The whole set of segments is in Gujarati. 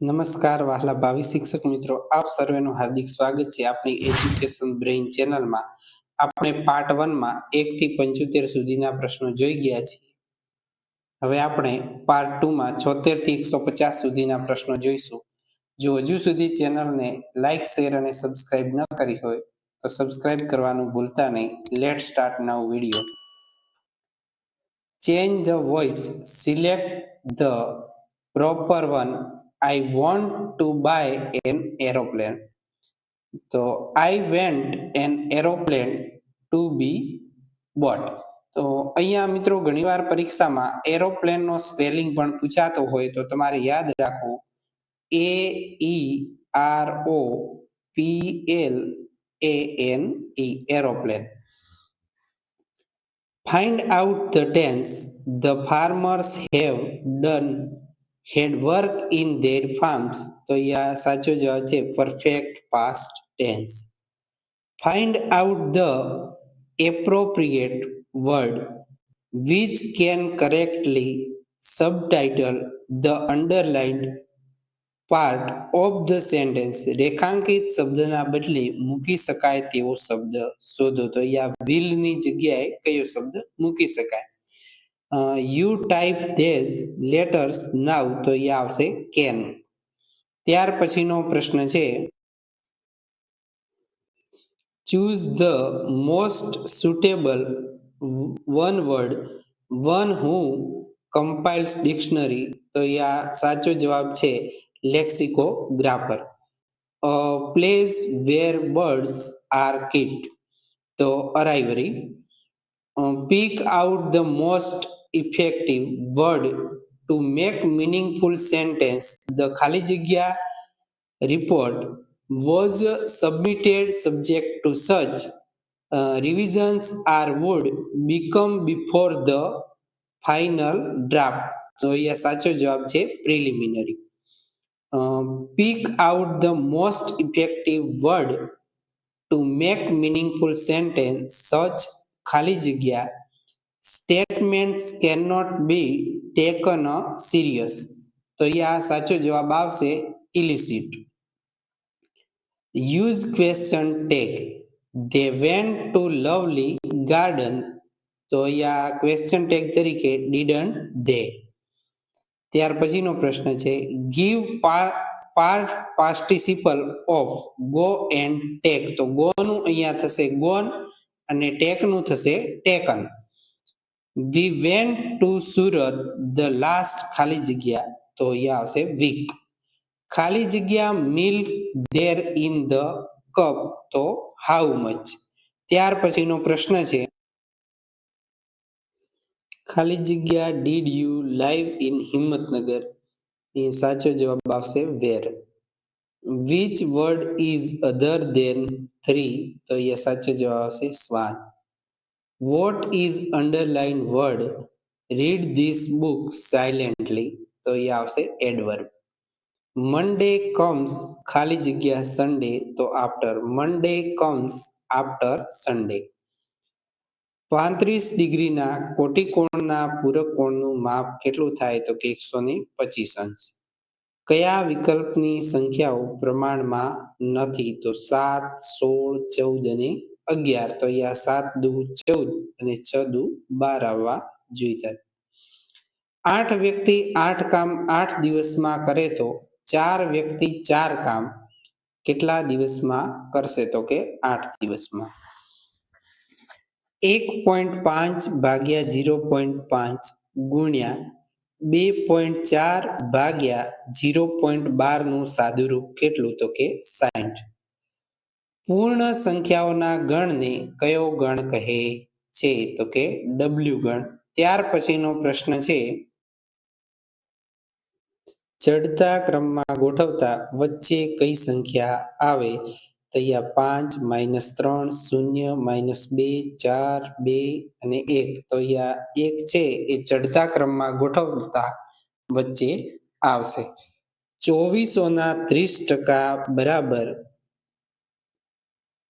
નમસ્કાર વહાલા ભાવિ શિક્ષક મિત્રો, આપ સર્વેનું હાર્દિક સ્વાગત છે આપણી એજ્યુકેશન બ્રેઇન ચેનલમાં આપણે પાર્ટ વનમાં એક થી પંચોતેર સુધીના પ્રશ્નો જોઈ ગયા છીએ. હવે આપણે પાર્ટ ટુમાં છોતેરથી એકસો પચાસ સુધીના પ્રશ્નો જોઈશું. જો હજુ સુધી ચેનલને લાઇક શેર અને સબસ્ક્રાઇબ ન કરી હોય, તો સબસ્ક્રાઇબ કરવાનું ભૂલતા નહીં. Let start new video change the voice select the proper one. I want to buy an aeroplane તો i went an aeroplane to be bought તો અહીંયા મિત્રો ઘણીવાર પરીક્ષામાં એરોપ્લેન સ્પેલિંગ પણ પૂછાતો હોય તો તમારે યાદ રાખવું A E R O P L A N E aeroplane find out the tense the farmers have done had work in their farms તો અહીંયા સાચો જવાબ છે perfect past tense find out the appropriate word which can correctly subtitle the underlined part of the sentence રેખાંકિત શબ્દના બદલે મૂકી શકાય તેવો શબ્દ શોધો તો અહીંયા will ની જગ્યાએ કયો શબ્દ મૂકી શકાય you type these letters now તો અહીંયા આવશે કેન ત્યાર પછીનો પ્રશ્ન છે choose the most suitable one word one who compiles dictionary તો અહીંયા સાચો જવાબ છે a place where birds are kept તો arrivary Uh, pick out the effective word to make meaningful sentence the ખાલી જગ્યા was submitted subject to such uh, revisions are would become before the final draft તો અહીંયા સાચો જવાબ છે Uh, pick out the most effective word to make meaningful sentence such ખાલી જગ્યા statements cannot be taken serious તો અહીંયા સાચો જવાબ આવશે illicit use question tag they went to lovely garden તો અહીંયા question tag તરીકે didn't they ત્યાર પછીનો પ્રશ્ન છે give part participle of go and take તો ગો નું અહીંયા થશે ગોન અને ટેકનું થશે taken we went to Surat the last ખાલી જગ્યા તો અહીંયા આવશે વીક ખાલી જગ્યા milk there in the cup તો હાઉ મચ ત્યાર પછીનો પ્રશ્ન છે, ખાલી જગ્યા did you live in Himmatnagar? એ સાચો જવાબ આવશે where which word is other than three તો એ સાચો જવાબ આવશે swan what is underline word read this book silently તો એ આવશે એડવર્બ મંડે કમ્સ ખાલી જગ્યા સન્ડે તો after Monday comes after Sunday પાંત્રીસ ડિગ્રીના કોટિકોણના પૂરક કોણનું માપ કેટલું થાય? તો કે એકસો ને પચીસ અંશ. કયા વિકલ્પની સંખ્યાઓ પ્રમાણમાં નથી? તો સાત, સોળ, ચૌદ અને અગિયાર. તો અહીંયા સાત, દુ, ચૌદ અને છ, દુ, બાર આવવા જોઈતા. આઠ વ્યક્તિ આઠ કામ આઠ દિવસમાં કરે તો ચાર વ્યક્તિ ચાર કામ કેટલા દિવસમાં કરશે તો કે આઠ દિવસમાં? એક પોઈન્ટ પાંચ ભાગ્યા ઝીરો પોઈન્ટ પાંચ ગુણ્યા બે પોઈન્ટ ચાર ભાગ્યા ઝીરો પોઈન્ટ બારનું સાદુરૂપ કેટલું તો કે સાઠ પૂર્ણ સંખ્યાઓના ગણને કયો ગણ કહે છે? તો કે ડબલ્યુ ગણ. ત્યાર પછીનો પ્રશ્ન છે. ચડતા ક્રમમાં ગોઠવતા વચ્ચે કઈ સંખ્યા આવે? તો અહીંયા પાંચ માઇનસ ત્રણ, શૂન્ય, માઇનસ બે, ચાર, બે અને એક. તો અહીંયા એક છે એ ચડતા ક્રમમાં ગોઠવતા વચ્ચે આવશે. ચોવીસો ના ત્રીસ ટકા બરાબર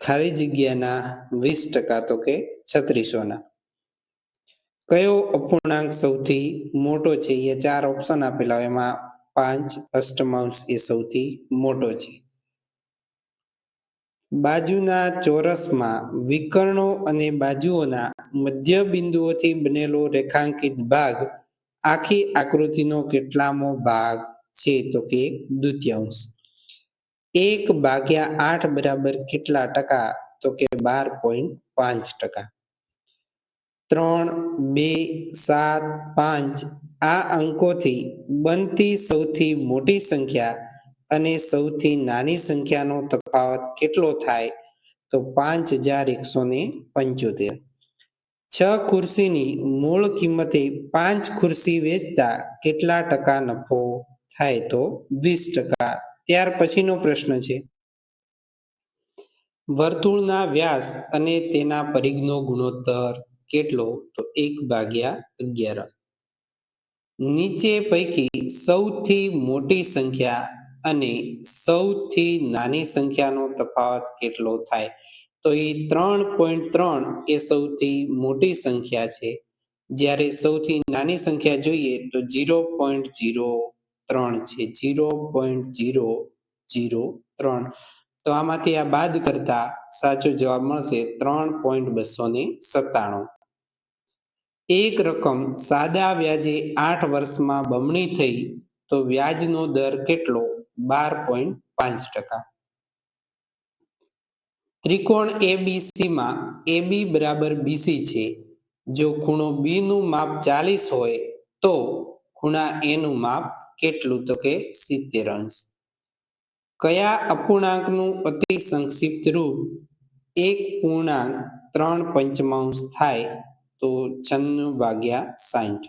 ખાલી જગ્યાના વીસ ટકા તો કે છત્રીસોના. કયો અપૂર્ણાંક સૌથી મોટો છે? એ ચાર ઓપ્શન આપેલા એમાં પાંચ અષ્ટમાંશ એ સૌથી મોટો છે. બાજુના ચોરસમાં વિકર્ણો અને બાજુઓના મધ્ય બિંદુઓથી બનેલો રેખાંકિત ભાગ આખી આકૃતિનો કેટલામો ભાગ છે? તો કે દ્વિતીયાંશ એક ભાગ્યા આઠ બરાબર કેટલા ટકા? તો કે બાર પોઈન્ટ પાંચ ટકા. ત્રણ, બે, સાત, પાંચ. આ અંકોથી બનતી સૌથી મોટી સંખ્યા અને સૌથી નાની સંખ્યાનો તફાવત કેટલો થાય? તો પાંચ હજાર એકસો ને પંચોતેર. છ ખુરશીની મૂળ કિંમતે પાંચ ખુરશી વેચતા કેટલા ટકા નફો થાય? તો વીસ ટકા. ત્યાર પછીનો પ્રશ્ન છે. વર્તુળના વ્યાસ અને તેના પરિઘનો ગુણોત્તર કેટલો? તો એક ભાગ્યા અગિયાર. નીચે પૈકી સૌથી મોટી સંખ્યા અને સૌથી નાની સંખ્યાનો તફાવત કેટલો થાય? તો એ ત્રણ પોઈન્ટ ત્રણ એ સૌથી મોટી સંખ્યા છે. જ્યારે સૌથી નાની સંખ્યા જોઈએ તો જીરો પોઈન્ટ જીરો ત્રણ છે જીરો પોઈન્ટ જીરો જીરો ત્રણ. તો આમાંથી આ બાદ કરતા સાચો જવાબ મળશે ત્રણ પોઈન્ટ બસો ને સત્તાણું. એક રકમ સાદા વ્યાજે આઠ વર્ષમાં બમણી થઈ તો વ્યાજનો દર કેટલો? બાર પોઈન્ટ પાંચ ટકા. ત્રિકોણ એબીસીમાં એબી બરાબર બીસી છે. જો ખૂણો બી નું માપ ચાલીસ હોય તો ખૂણા એનું માપ કેટલું તો કે સિત્તેર અંશ. કયા અપૂર્ણાંકનું અતિ સંક્ષિપ્ત રૂપ એક પૂર્ણાંક ત્રણ પંચમાંશ થાય તો છન્નું ભાગ્યા સાઠ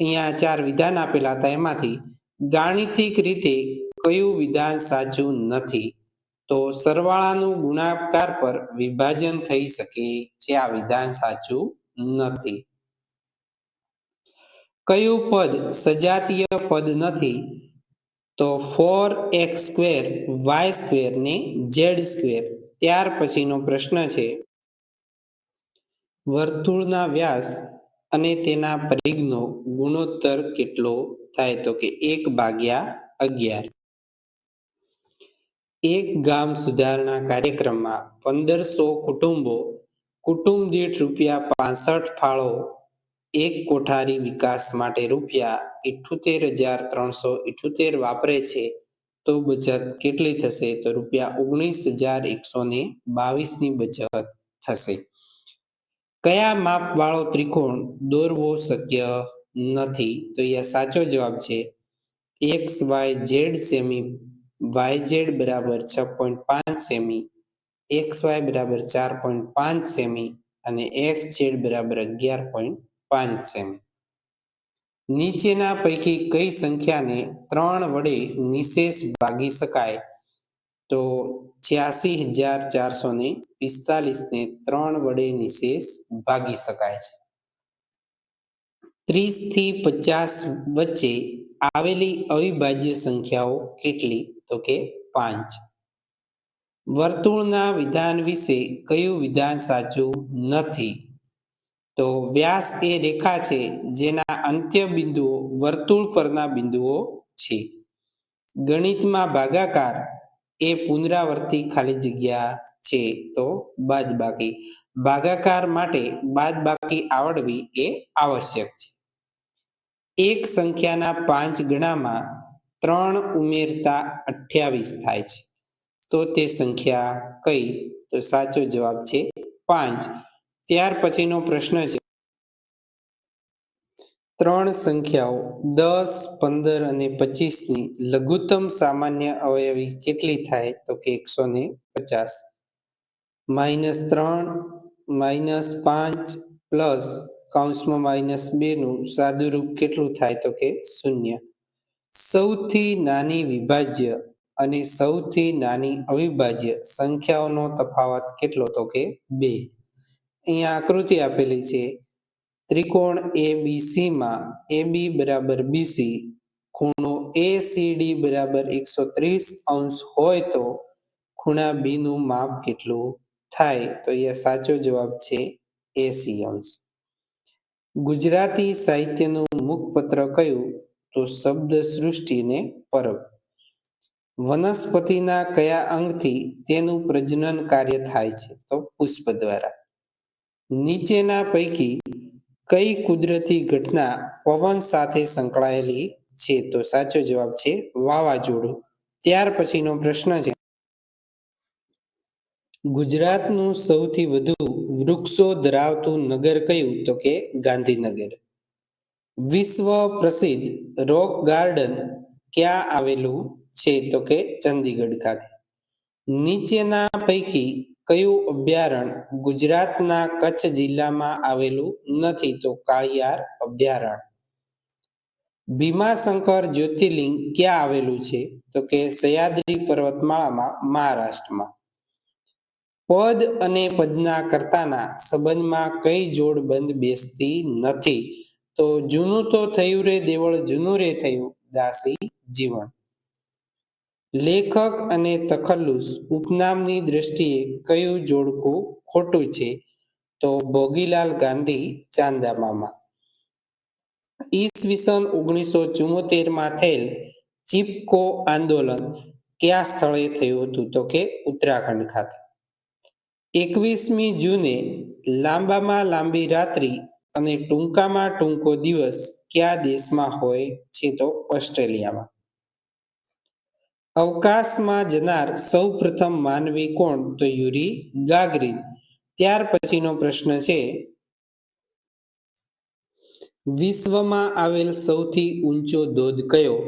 અહીંયા ચાર વિધાન આપેલા હતા એમાંથી. ગાણિતિક રીતે કયું વિધાન સાચું નથી? તો સરવાળાનું ગુણાકાર પર વિભાજન થઈ શકે છે. આ વિધાન સાચું નથી. કયું પદ સજાતીય પદ નથી? તો four x square, y square ને ઝેડ સ્ક્વેર. ત્યાર પછીનો પ્રશ્ન છે. વર્તુળના વ્યાસ અને તેના પરિઘનો ગુણોત્તર કેટલો થાય તો કે એક ભાગ્યા અગિયાર? એક ગામ સુધારણા કાર્યક્રમમાં પંદરસો કુટુંબો કુટુંબ દીઠ રૂપિયા પાસઠ ફાળો એક કોઠારી વિકાસ માટે રૂપિયા ઇઠ્યોતેર હજાર ત્રણસો ઇઠ્યોતેર વાપરે છે, તો બચત કેટલી થશે? તો રૂપિયા ઓગણીસ હજાર એકસો ને બાવીસની બચત થશે. કયા માપ વાળો ત્રિકોણ દોરવો શક્ય નથી? તો અહીંયા સાચો જવાબ છે x y z semi y z બરાબર છ પોઈન્ટ પાંચ સેમી, એક્સ વાય બરાબર ચાર પોઈન્ટ પાંચ સેમી અને એક્સ ઝેડ બરાબર અગિયાર પોઈન્ટ પાંચ છે નીચેના પૈકી કઈ સંખ્યાને ત્રણ વડે નિશેષ ભાગી શકાય? તો છ્યાસી હજાર ચારસો ને પિસ્તાલીસ ને ત્રણ વડે નિશેષ ભાગી શકાય છે. ત્રીસથી પચાસ વચ્ચે આવેલી અવિભાજ્ય સંખ્યાઓ કેટલી? તો કે પાંચ. વર્તુળના વિધાન વિશે કયું વિધાન સાચું નથી? તો વ્યાસ એ રેખા છે, જેના અંત્ય બિંદુઓ વર્તુળ પરના બિંદુઓ છે. ગણિતમાં ભાગાકાર એ પુનરાવર્તી ખાલી જગ્યા છે, તો બાદબાકી. ભાગાકાર માટે બાદબાકી આવડવી એ આવશ્યક છે. એક સંખ્યાના પાંચ ગણામાં ત્રણ ઉમેરતા અઠ્યાવીસ થાય છે. તો તે સંખ્યા કઈ? તો સાચો જવાબ છે પાંચ. ત્યાર પછીનો પ્રશ્ન છે. ત્રણ સંખ્યાઓ, દસ, પંદર અને પચીસની લઘુત્તમ સામાન્ય અવયવી કેટલી થાય તો કે એકસો ને પચાસ? માઇનસ ત્રણ, માઇનસ પાંચ, પ્લસ કાઉન્સમાં માઇનસ બે નું સાદુરૂપ કેટલું થાય તો કે શૂન્ય? સૌથી નાની વિભાજ્ય અને સૌથી નાની અવિભાજ્ય સંખ્યાઓનો તફાવત કેટલો તો કે બે? અહીંયા આકૃતિ આપેલી છે. ત્રિકોણ એ બી માં એ બી બરાબર બીસી ખૂણો એ સી ડી બરાબર એકસો ત્રીસ અંશ હોય તો ખૂણા બી નું માપ કેટલું થાય? તો અહીંયા સાચો જવાબ છે એસી અંશ. ગુજરાતી સાહિત્યનું મુખપત્ર કયું? તો શબ્દ સૃષ્ટિ અને પરબ. વનસ્પતિના કયા અંગથી તેનું પ્રજનન કાર્ય થાય છે? તો પુષ્પ દ્વારા. નીચેના પૈકી કઈ કુદરતી ઘટના પવન સાથે સંકળાયેલી છે? તો સાચો જવાબ છે વાવાઝોડું. ત્યાર પછીનો પ્રશ્ન છે. ગુજરાતનું સૌથી વધુ વૃક્ષો ધરાવતું નગર કયું? તો કે ગાંધીનગર. વિશ્વ પ્રસિદ્ધ રોક ગાર્ડન ક્યાં આવેલું છે? તો કે ચંદીગઢ ખાતે. નીચેના પૈકી કયું અભયારણ્ય ગુજરાતના કચ્છ જિલ્લામાં આવેલું નથી તો કાળિયાર અભયારણ્ય ભીમાશંકર જ્યોતિર્લિંગ ક્યાં આવેલું છે? તો કે સહ્યાદ્રી પર્વતમાળામાં મહારાષ્ટ્રમાં. પદ અને પદના કર્તાના સંબંધમાં કઈ જોડ બંધ બેસતી નથી? તો જૂનું તો થયું રે, દેવળ જૂનું રે થયું, દાસી જીવન. લેખક અને તખલ્લુસ ઉપનામની દ્રષ્ટિએ કયું જોડકું ખોટું છે? તો ભોગીલાલ ગાંધી, ચાંદામામાં. ઈસવીસન ઓગણીસો ચુમ્મોતેરમાં થયેલ ચીપકો આંદોલન કયા સ્થળે થયું હતું? તો કે ઉત્તરાખંડ ખાતે. એકવીસમી જૂને લાંબામાં લાંબી રાત્રિ અને ટૂંકામાં ટૂંકો દિવસ કયા દેશમાં હોય છે? તો ઓસ્ટ્રેલિયામાં. અવકાશમાં જનાર સૌ પ્રથમ માનવી કોણ? તો યુરી ગાગરીન ત્યાર પછીનો પ્રશ્ન છે, વિશ્વમાં આવેલ સૌથી ઊંચો ધોધ કયો?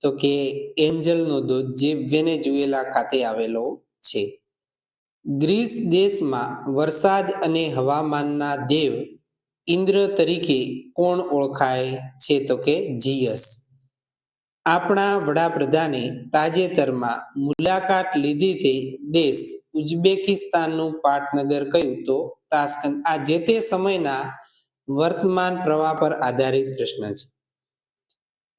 તો કે એન્જલનો ધોધ જે વેનેઝુએલા ખાતે આવેલો છે. ગ્રીસ દેશમાં વરસાદ અને હવામાનના દેવ ઇન્દ્ર તરીકે કોણ ઓળખાય છે? તો કે જીયસ. આપણા વડાપ્રધાને તાજેતરમાં મુલાકાત લીધી તે દેશ ઉઝબેકિસ્તાનનું પાટનગર કહ્યું તો તાસ્કંદ આ જે તે સમયના વર્તમાન પ્રવાહ પર આધારિત પ્રશ્ન છે.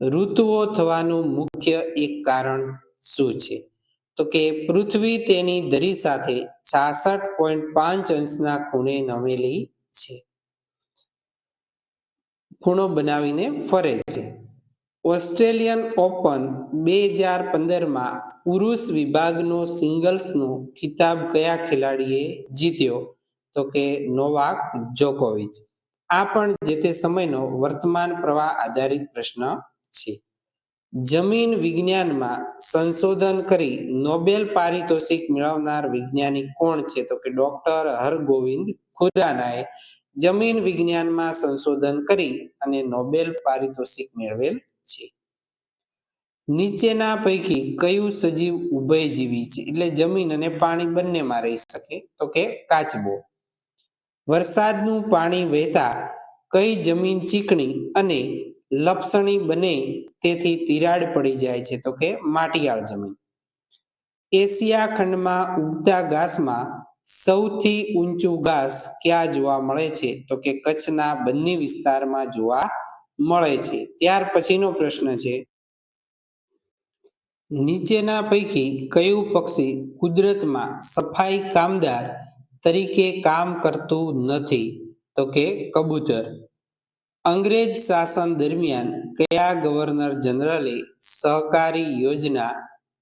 ઋતુઓ થવાનું મુખ્ય એક કારણ શું છે? તો કે પૃથ્વી તેની ધરી સાથે છાસઠ પોઈન્ટ પાંચ અંશના ખૂણે નમેલી છે. ખૂણો બનાવીને ફરે છે. ઓસ્ટ્રેલિયન ઓપન બે હજાર પંદરમાં પુરુષ વિભાગનો સિંગલ્સનો ખિતાબ કયા ખેલાડીએ જીત્યો? તો કે નોવાક જોકોવિચ. આ પણ જે તે સમયનો વર્તમાન પ્રવાહ આધારિત પ્રશ્ન છે. જમીન વિજ્ઞાનમાં સંશોધન કરી નોબેલ પારિતોષિક મેળવનાર વૈજ્ઞાનિક કોણ છે? તો કે ડોક્ટર હરગોવિંદ ખુરાનાએ જમીન વિજ્ઞાનમાં સંશોધન કરી અને નોબેલ પારિતોષિક મેળવેલ છે. નીચેના પૈકી કયું સજીવ ઉભયજીવી છે? એટલે જમીન અને પાણી બંનેમાં રહી શકે તો કે કાચબો. વરસાદનું પાણી વહેતા કઈ જમીન ચીકણી અને લપસણી બને તેથી તિરાડ પડી જાય છે તો કે માટીયાળ જમીન. એશિયા ખંડમાં ઉગતા ઘાસમાં સૌથી ઊંચું ઘાસ ક્યાં જોવા મળે છે? તો કે કચ્છના બંને વિસ્તારમાં જોવા મળે છે. ત્યાર પછીનો પ્રશ્ન છે. નીચેના પૈકી કયું પક્ષી કુદરતમાં સફાઈ કામદાર તરીકે કામ કરતું નથી? તો કે કબૂતર. અંગ્રેજ શાસન દરમિયાન કયા ગવર્નર જનરલે સહકારી યોજના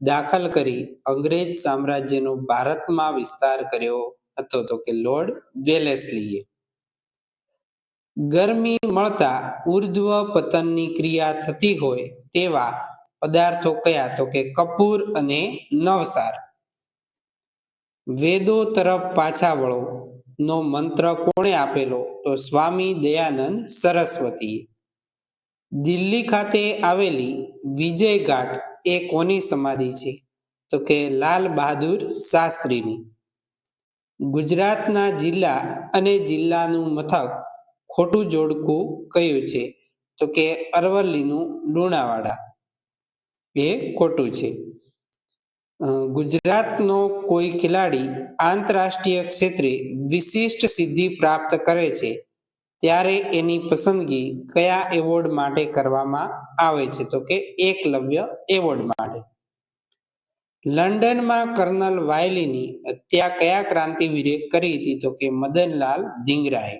દાખલ કરી અંગ્રેજ સામ્રાજ્યનો ભારતમાં વિસ્તાર કર્યો હતો? તો કે લોર્ડ વેલેસ્લીએ. ગરમી મળતા ઉર્ધ્વ પતનની ક્રિયા થતી હોય તેવા પદાર્થો કયા? તો કે કપૂર અને નવસાર. વેદો તરફ પાછા વળો. નો મંત્ર કોણે આપેલો? તો સ્વામી દયાનંદ સરસ્વતી. દિલ્હી ખાતે આવેલી વિજય ઘાટ એ કોની સમાધિ છે? તો કે લાલ બહાદુર શાસ્ત્રીની. ગુજરાતના જિલ્લા અને જિલ્લાનું મથક ખોટું જોડકું કયું છે? તો કે અરવલ્લીનું લુણાવાડા. એ ખોટું છે. ગુજરાતનો કોઈ ખેલાડી આંતરરાષ્ટ્રીય ક્ષેત્રે વિશિષ્ટ સિદ્ધિ પ્રાપ્ત કરે છે, ત્યારે એની પસંદગી કયા એવોર્ડ માટે કરવામાં આવે છે? તો કે એકલવ્ય એવોર્ડ માટે. લંડનમાં કર્નલ વાયલીની હત્યા કયા ક્રાંતિવીરે કરી હતી? તો કે મદનલાલ ધીંગરાએ.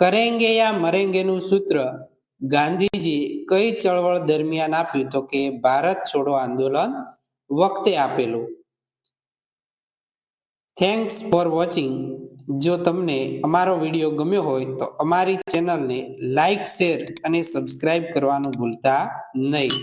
કરેંગે યા મરેંગેનું સૂત્ર? ગાંધીજી કઈ ચળવળ દરમિયાન આપ્યું તો કે ભારત છોડો આંદોલન વખતે આપેલું? થેન્ક્સ ફોર વોચિંગ જો તમને અમારો વીડિયો ગમ્યો હોય તો અમારી ચેનલને લાઈક, શેર અને સબસ્ક્રાઇબ કરવાનું ભૂલતા નહીં.